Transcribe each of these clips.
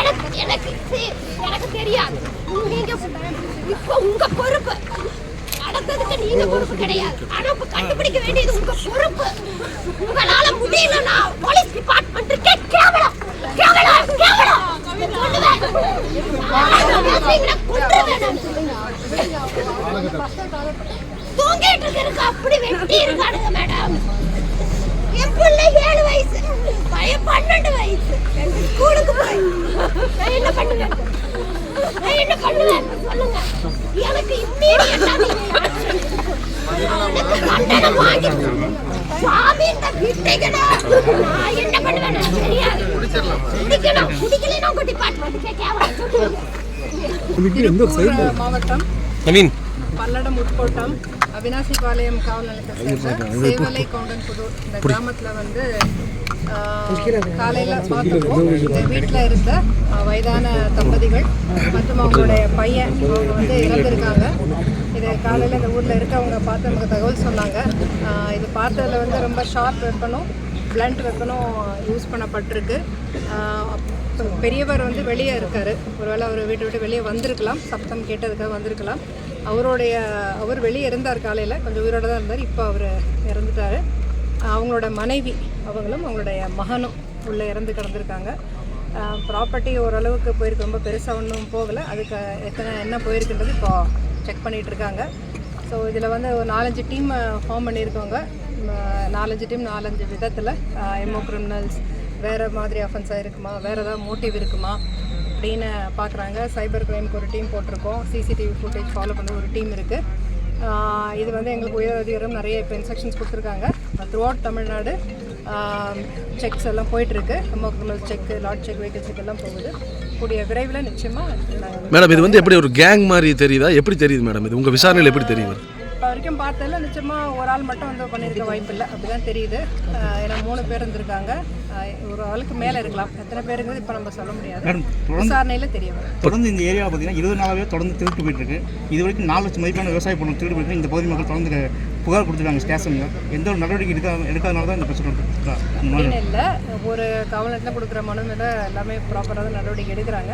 எனக்கு எனக்கு எனக்கு தெரியாது. நீங்க இப்ப உங்க பொறுப்பு. நடந்ததுக்கு நீங்க பொறுப்பு கிடையாது. ஆனா கண்டுபிடிக்க வேண்டியது உங்க பொறுப்பு. உங்களால முடியலன்னா போலீஸ் டிபார்ட்மெண்ட்டுக்கே கேவலம் கேவலம் கேவலம் கொல்லுவேன். பேசுறீங்களா? கொன்றுவேன் நான். தூங்கிட்டு இருக்கு அப்படி இருக்கானுங்க மேடம் என் பிள்ளை ஏழு வயசு பையன் பன்னெண்டு வயசு ரெண்டு ஸ்கூலுக்கு போய் நான் என்ன பண்ணுவேன் நான் என்ன பண்ணுவேன் சொல்லுங்க எனக்கு இம்மீடியட்டா நீங்க வாங்கி நான் என்ன பண்ணுவேன் தெரியாது குடிக்கணும் உங்க டிபார்ட்மெண்ட்டுக்கே கேவலம் மாவட்டம் நவீன் பல்லடம் உட்கோட்டம் அவினாசிபாளையம் காவல் நிலையத்தை சேர்ந்த சேவலை கவுண்டன்புதூர் இந்த கிராமத்தில் வந்து காலையில் பார்த்துருக்கோம் இந்த வீட்டில் இருந்த வயதான தம்பதிகள் மற்றும் அவங்களுடைய பையன் அவங்க வந்து இறந்துருக்காங்க. இது காலையில் இந்த ஊரில் இருக்கவங்க பார்த்து நமக்கு தகவல் சொன்னாங்க. இது பார்த்ததுல வந்து ரொம்ப ஷார்ப் வெப்பனும் பிளண்ட் வெப்பனும் யூஸ் பண்ணப்பட்டிருக்கு. பெரியவர் வந்து வெளியே இருக்கார். ஒருவேளை அவர் வீட்டை விட்டு வெளியே வந்திருக்கலாம். சப்தம் கேட்டதுக்காக வந்திருக்கலாம். அவருடைய அவர் வெளியே இருந்தார் காலையில். கொஞ்சம் உயிரோட தான் இருந்தார். இப்போ அவர் இறந்துட்டார். அவங்களோட மனைவி அவங்களும் அவங்களுடைய மகனும் உள்ளே இறந்து கிடந்திருக்காங்க. ப்ராப்பர்ட்டி ஓரளவுக்கு போயிருக்கு. ரொம்ப பெருசாக ஒன்றும் போகலை. அதுக்கு எத்தனை என்ன போயிருக்குன்றது இப்போ செக் பண்ணிகிட்டு இருக்காங்க. ஸோ இதில் வந்து ஒரு நாலஞ்சு டீம் ஃபார்ம் பண்ணியிருக்கோங்க நாலஞ்சு டீம் நாலஞ்சு விதத்தில் எம்ஓ கிரிமினல்ஸ் வேறு மாதிரி அஃபென்ஸாக இருக்குமா? வேறு ஏதாவது மோட்டிவ் இருக்குமா? அப்படின்னு பார்க்குறாங்க சைபர் கிரைம்க்கு ஒரு டீம் போட்டிருக்கோம். சிசிடிவி ஃபுட்டேஜ் ஃபாலோ பண்ண ஒரு டீம் இருக்குது இது வந்து எங்களுக்கு உயர் அதிகாரம் நிறைய இப்போ இன்ஸ்ட்ரக்ஷன்ஸ் கொடுத்துருக்காங்க. த்ரூ அவுட் தமிழ்நாடு செக்ஸ் எல்லாம் போயிட்டுருக்கு. MO criminal check lodge check vehicle check எல்லாம் போகுது. கூடிய விரைவில் நிச்சயமாக மேடம் இது வந்து எப்படி ஒரு கேங் மாதிரி தெரியுதா? எப்படி தெரியுது மேடம் இது உங்கள் விசாரணையில் எப்படி தெரியுது? வரைக்கும் பார்த்ததுல நிச்சயமாக ஒரு ஆள் மட்டும் வந்து பண்ணியிருக்க வாய்ப்பு இல்லை அப்படிதான் தெரியுது. ஆஹ் ஏன்னா மூணு பேர் இருந்திருக்காங்க. ஒரு ஆளுக்கு மேலே இருக்கலாம். எத்தனை பேருங்கிறது இப்போ நம்ம சொல்ல முடியாது. விசாரணையில் தெரிய வரும். தொடர்ந்து இந்த ஏரியாவில் பார்த்தீங்கன்னா இருபது நாளாகவே தொடர்ந்து திருட்டு போயிட்டு இருக்கு. இது வரைக்கும் நாலு லட்சம் மதிப்பான விவசாய பொருள் திருட்டு போயிட்டு. இந்த பகுதி மக்கள் தொடர்ந்து புகார் கொடுத்துருக்காங்க ஸ்டேஷனில். எந்த ஒரு நடவடிக்கை எடுக்க எடுக்காதனால தான் இந்த பிரச்சனை இல்லை ஒரு காவல் நிலையத்தில் கொடுக்குற மனு மேலே எல்லாமே ப்ராப்பராக தான் நடவடிக்கை எடுக்கிறாங்க.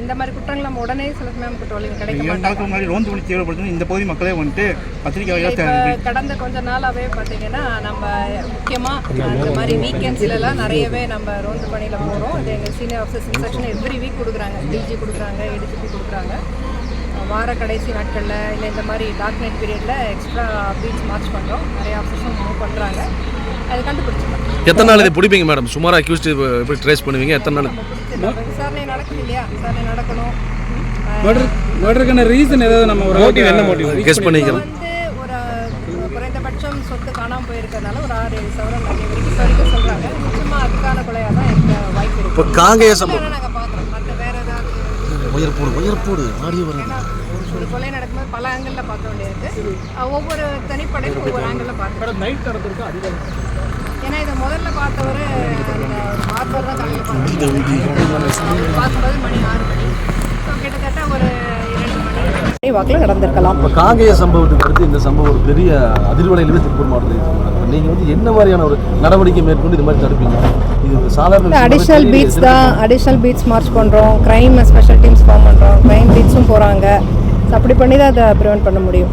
இந்த மாதிரி குற்றங்கள் நம்ம உடனே சில சமயம் குற்றவாளிகள் கிடைக்க இரண்டு மாட்டாங்க நாளுக்கு முன்னாடி ரோந்து பண்ணி தீவிரப்படுத்தி இந்த பகுதி மக்களே வந்துட்டு பத்திரிகை இப்போ வாயிலாக கடந்த கொஞ்ச நாளாகவே பார்த்தீங்கன்னா நம்ம முக்கியமாக அந்த மாதிரி வீக்கெண்ட்ஸ்லலாம் நிறையவே நம்ம ரோந்து பணியில் போகிறோம் இது எங்கள் senior officers instruction every week கொடுக்குறாங்க. டிஜி கொடுக்குறாங்க ஏடிஜிபி கொடுக்குறாங்க. வார கடைசி நாட்களில் இல்லை இந்த மாதிரி டார்க் நைட் பீரியடில் எக்ஸ்ட்ரா பீச் மார்ச் பண்ணுறோம் நிறைய ஆஃபீஸர்ஸும் மூவ் பண்ணுறாங்க அது கண்டுபிடிச்சிடலாம். எத்தனை நாள் இதை பிடிப்பீங்க மேடம் சுமார் அக்யூஸ்ட் எப்படி ட்ரேஸ் பண்ணுவீங்க? எத்தனை நாள்? விசாரணை நடக்குது இல்லையா? விசாரணை நடக்கணும். மர்டர் மர்டருக்கான ரீசன் ஏதாவது நம்ம ஒரு மோட்டிவ் என்ன மோட்டிவ் கெஸ் இப்போ பண்ணிக்கலாம். வந்து ஒரு குறைந்தபட்சம் சொத்து காணாமல் போயிருக்கறனால ஒரு ஆறு ஏழு சவரம் வரைக்கும் சொல்கிறாங்க நிச்சயமாக அதுக்கான கொலையாக தான் இருக்க. வாய்ப்பு இப்போ காங்கேய சம்பவம் இல்லைன்னா நாங்கள் பார்க்குறோம் மற்ற வேற ஏதாவது உயர் போடு உயர் போடு ஆடியோ வர ஏன்னா ஒரு கொலை நடக்கும்போது பல ஆங்கிளில் பார்க்க அஹ் ஒவ்வொரு தனிப்படையும் ஒவ்வொரு ஆங்கிளில் பார்க்கணும் நைட் நடந்திருக்கு அதிகம் ஏன்னா இதை முதல்ல பார்த்தவர் பார்ப்பர் தான் காலையில் பார்க்கும்போது மணி ஆறு மணி. ஸோ கிட்டத்தட்ட ஒரு வாக்கில் நடந்திருக்கலாம். இப்போ காங்கேய சம்பவத்துக்கு அடுத்து இந்த சம்பவம் ஒரு பெரிய அதிர்வலையிலே திருப்பூர் மாவட்டத்தில் நீங்கள் வந்து என்ன மாதிரியான ஒரு நடவடிக்கை மேற்கொண்டு இது மாதிரி தடுப்பீங்க? இது சாதாரண அடிஷ்னல் பீட்ஸ் தான் அடிஷ்னல் பீட்ஸ் மார்ச் பண்ணுறோம் க்ரைம் ஸ்பெஷல் டீம்ஸ் ஃபார்ம் பண்ணுறோம் க்ரைம் பீட்ஸும் போகிறாங்க அப்படி பண்ணி தான் அதை ப்ரிவென்ட் பண்ண முடியும்.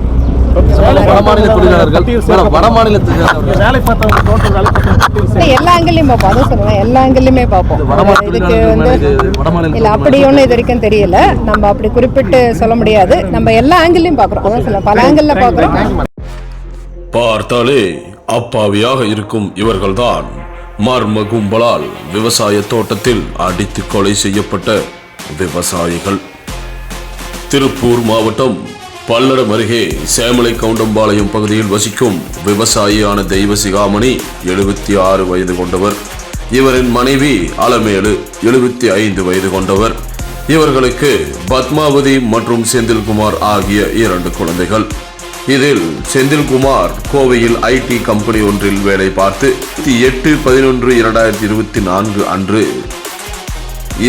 வடமாநில தொழிலாளர்கள் மேடம், வடமாநிலத்துக்கு வேலை பார்த்தவங்க டோட்டல் வேலை பார்த்தவங்க இல்லை, எல்லா ஆங்கிள்லையும் பார்ப்போம். அதுவும் சொல்லுவேன் எல்லா ஆங்கிள்லையுமே பார்ப்போம். வடமாநில இதுக்கு தொழிலாளர்கள் வந்து மேல இது வடமாநில இல்லை அப்படி ஒன்றும் இது வரைக்கும் தெரியல. நம்ம அப்படி குறிப்பிட்டு சொல்ல முடியாது. நம்ம எல்லா ஆங்கிள்லையும் பார்க்குறோம். அதான் சொல்ல பல ஆங்கிளில் பார்க்குறோம். பார்த்தாலே அப்பாவியாக இருக்கும் இவர்கள்தான் மர்ம கும்பலால் விவசாய தோட்டத்தில் அடித்து கொலை செய்யப்பட்ட விவசாயிகள். திருப்பூர் மாவட்டம் பல்லடம் அருகே சேமலை கவுண்டம்பாளையம் பகுதியில் வசிக்கும் விவசாயியான தெய்வ சிகாமணி எழுபத்தி ஆறு வயது கொண்டவர். இவரின் மனைவி அலமேலு எழுபத்தி ஐந்து வயது கொண்டவர். இவர்களுக்கு பத்மாவதி மற்றும் செந்தில்குமார் ஆகிய இரண்டு குழந்தைகள். இதில் செந்தில்குமார் கோவையில் ஐடி கம்பெனி ஒன்றில் வேலை பார்த்து எட்டு பதினொன்று இரண்டாயிரத்தி இருபத்தி நான்கு அன்று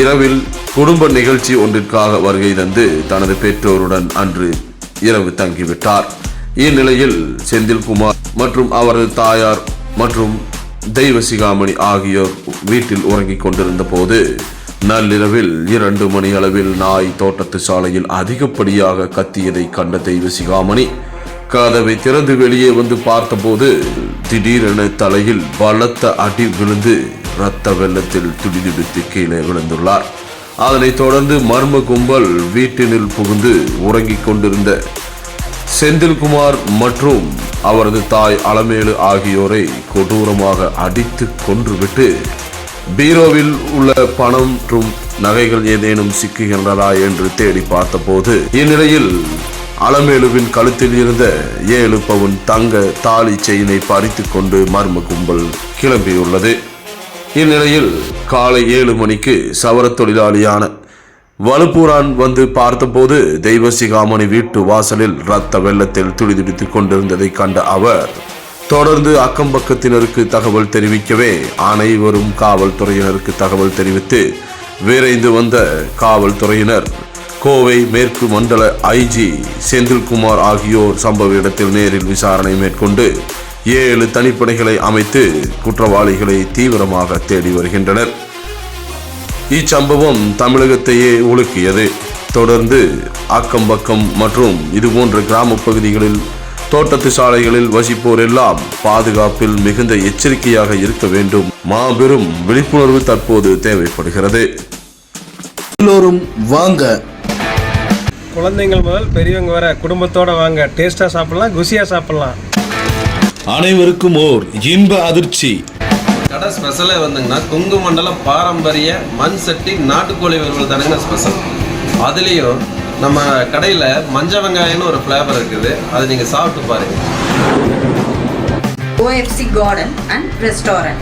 இரவில் குடும்ப நிகழ்ச்சி ஒன்றிற்காக வருகை தந்து தனது பெற்றோருடன் அன்று இரவு தங்கிவிட்டார். இந்நிலையில் செந்தில்குமார் மற்றும் அவரது தாயார் மற்றும் தெய்வ சிகாமணி ஆகியோர் வீட்டில் உறங்கிக் கொண்டிருந்த போது நள்ளிரவில் இரண்டு மணி அளவில் நாய் தோட்டத்து சாலையில் அதிகப்படியாக கத்தியதை கண்ட தெய்வ சிகாமணி கதவை திறந்து வெளியே வந்து பார்த்தபோது திடீரென தலையில் பலத்த அடி விழுந்து இரத்த வெள்ளத்தில் துடிதுடித்து கீழே விழுந்துள்ளார். அதனைத் தொடர்ந்து மர்ம கும்பல் வீட்டினில் புகுந்து உறங்கிக் கொண்டிருந்த செந்தில்குமார் மற்றும் அவரது தாய் அலமேலு ஆகியோரை கொடூரமாக அடித்து கொன்றுவிட்டு பீரோவில் உள்ள பணம் மற்றும் நகைகள் ஏதேனும் சிக்குகின்றதா என்று தேடி பார்த்தபோது இந்நிலையில் அலமேலுவின் கழுத்தில் இருந்த ஏழு பவுன் தங்க தாலி செயினை பறித்து கொண்டு மர்ம கும்பல் கிளம்பியுள்ளது. இந்நிலையில் காலை ஏழு மணிக்கு சவரத் தொழிலாளியான வலுப்பூரான் வந்து பார்த்தபோது தெய்வசிகாமணி வீட்டு வாசலில் இரத்த வெள்ளத்தில் துடிதுடித்து கொண்டிருந்ததை கண்ட அவர் தொடர்ந்து அக்கம்பக்கத்தினருக்கு தகவல் தெரிவிக்கவே அனைவரும் காவல்துறையினருக்கு தகவல் தெரிவித்து விரைந்து வந்த காவல்துறையினர் கோவை மேற்கு மண்டல ஐஜி செந்தில்குமார் ஆகியோர் சம்பவ இடத்தில் நேரில் விசாரணை மேற்கொண்டு ஏழு தனிப்படைகளை அமைத்து குற்றவாளிகளை தீவிரமாக தேடி வருகின்றனர். இச்சம்பவம் தமிழகத்தையே உலுக்கியது. தொடர்ந்து அக்கம்பக்கம் மற்றும் இதுபோன்ற கிராம பகுதிகளில் தோட்டத்து சாலைகளில் வசிப்போர் எல்லாம் பாதுகாப்பில் மிகுந்த எச்சரிக்கையாக இருக்க வேண்டும். மாபெரும் விழிப்புணர்வு தற்போது தேவைப்படுகிறது. எல்லோரும் வாங்க. குழந்தைங்கள் முதல் பெரியவங்க வர குடும்பத்தோட வாங்க. டேஸ்ட்டாக சாப்பிடலாம் குசியாக சாப்பிடலாம். அனைவருக்கும் ஓர் இன்ப அதிர்ச்சி. கடை ஸ்பெஷலே வந்துங்கன்னா கொங்கு மண்டல பாரம்பரிய மண் சட்டி நாட்டுக்கோழி வறுவல் தானுங்க ஸ்பெஷல் அதுலேயும் நம்ம கடையில் மஞ்ச வெங்காயம்னு ஒரு ஃப்ளேவர் இருக்குது. அதை நீங்கள் சாப்பிட்டு பாருங்கள் OFC Garden and Restaurant.